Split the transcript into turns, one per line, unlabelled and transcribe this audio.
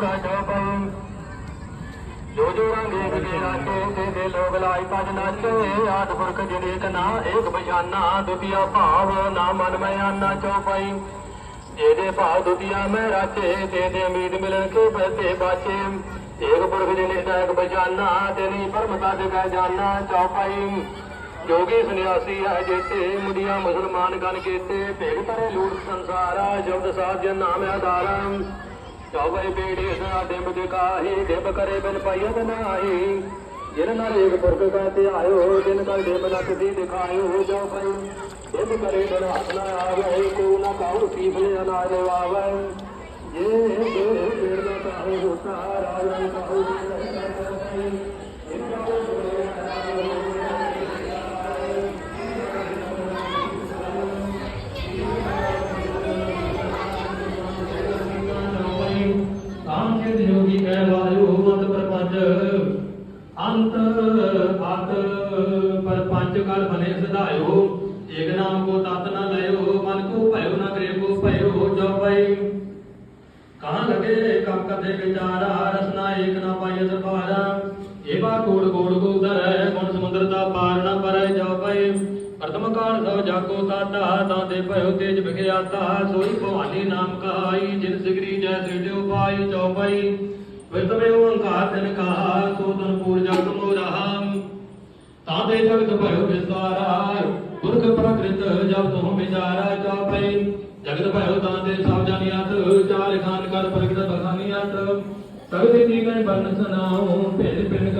ਪੂਰਾ ਚੌਪਈ ਜੋ ਜੋ ਰੰਗ ਇੱਕ ਦੇ ਰਾਤੇ ਤੇ ਦੇ ਲੋਕ ਲਾਈ ਭਜ ਨਾਚੇ ਆਦ ਪੁਰਖ ਜਿਹੜੇ ਕਨਾ ਏਕ ਬਸ਼ਾਨਾ। ਦੁਤੀਆ ਭਾਵ ਨਾ ਮਨ ਮੈਂ ਆਨਾ ਚੌਪਈ ਜਿਹਦੇ ਭਾਵ ਦੁਤੀਆ ਮੈਂ ਰਾਚੇ ਤੇ ਦੇ ਉਮੀਦ ਮਿਲਣ ਕੇ ਬਤੇ ਬਾਚੇ ਏਕ ਪੁਰਖ ਜਿਹਨੇ ਦਾ ਇੱਕ ਬਸ਼ਾਨਾ ਤੇ ਨਹੀਂ ਪਰਮ ਤਦ ਕਾ ਜਾਨਾ ਚੌਪਈ ਜੋਗੀ ਸੰਨਿਆਸੀ ਹੈ ਜੇਤੇ ਮੁੰਡੀਆਂ ਮੁਸਲਮਾਨ ਗਨ ਕੇਤੇ। ਭੇਗ ਤਰੇ ਲੂਟ ਸੰਸਾਰਾ ਸ਼ਬਦ ਸਾਧ ਜਨ ਨਾਮ ਆਧਾਰਾ। ਚੌਵੇ ਬੇੜੇ ਸਦਾ ਡਿੰਬ ਦਿਖਾਹੀ ਡਿੰਬ ਕਰੇ ਬਿਨ ਪਾਈਤ ਨਾਹੀ ਜਿਨ ਨਾਲ ਏਕ ਪੁਰਖ ਕਾ ਧਿਆਇਓ ਜਿਨ ਕਲ ਡਿੰਬ ਨਕਦੀ ਦਿਖਾਇਓ ਜੋ ਪਈ ਡਿੰਬ ਕਰੇ ਬਿਨ ਹੱਥ ਨਾ ਆਵੇ ਕੋ ਨਾ ਕਾਉ ਪੀਪਲੇ ਅਨਾਜ ਵਾਵੇ। ਜੇ ਦੇ ਪੇੜ ਦਾ ਕਾਹੂ ਹੋਤਾ ਰਾਜਨ ਕਾਹੂ
ਕਾਮ ਚਿਤ ਜੋਗੀ ਕਹਿ ਵਾਯੂ ਮਤ ਅੰਤ ਅਤ ਪਰਪੰਚ ਕਲ ਬਨੇ ਸਦਾਇਓ ਏਕ ਨਾਮ ਕੋ ਤਤ ਨ ਲਇਓ, ਮਨ ਕੋ ਭਇਓ ਨ ਕਰੇ ਕੋ ਭਇਓ ਜੋ ਪਈ ਕਹਾਂ ਲਗੇ ਕਬ ਕਦੇ ਵਿਚਾਰਾ ਰਸਨਾ ਏਕ ਨਾ ਪਾਈਐ ਸਰਬਾਰਾ ਏਵਾ ਕੋੜ ਕੋੜ ਕੋ ਉਦਰ ਗੁਣ ਸਮੁੰਦਰ ਦਾ ਪਾਰ ਨ ਪਰੈ ਜੋ ਪਈ ਪ੍ਰਥਮ ਕਾਲ ਸਭ ਜਾਕੋ ਤਾਤਾ ਤਾਂ ਦੇ ਭਇਓ ਤੇਜ ਵਿਖਿਆਤਾ ਸੋਈ ਭਵਾਨੀ ਨਾਮ ਕਹਾਈ, ਜਿਨ ਸਿਗਰੀ ਜੈ ਸ੍ਰਿਜਿ ਉਪਾਈ ਚੌਪਈ ਵਿਰਤਮੇ ਓੰਕਾਰ ਤਿਨ ਕਹਾ ਸੋ ਤਨ ਪੂਰ ਜਗ ਮੋ ਰਹਾ ਤਾਂ ਦੇ ਜਗਤ ਭਇਓ ਵਿਸਤਾਰਾ, ਪੁਰਖ ਪ੍ਰਕ੍ਰਿਤ ਜਬ ਤੁਮ ਵਿਚਾਰਾ ਚੌਪਈ ਜਗਤ ਭਇਓ ਤਾਂ ਦੇ ਸਭ ਜਾਣਿਆਤ, ਚਾਰ ਖਾਨ ਕਰ ਪ੍ਰਗਟ ਬਖਾਨੀਆਤ। ਸਗਦੇ ਤੀਗਨ ਬਰਨ ਸੁਨਾਉ, ਭੇਦ ਪਿੰਡ ਕਾ ਨਾਮ ਬਤਾਉ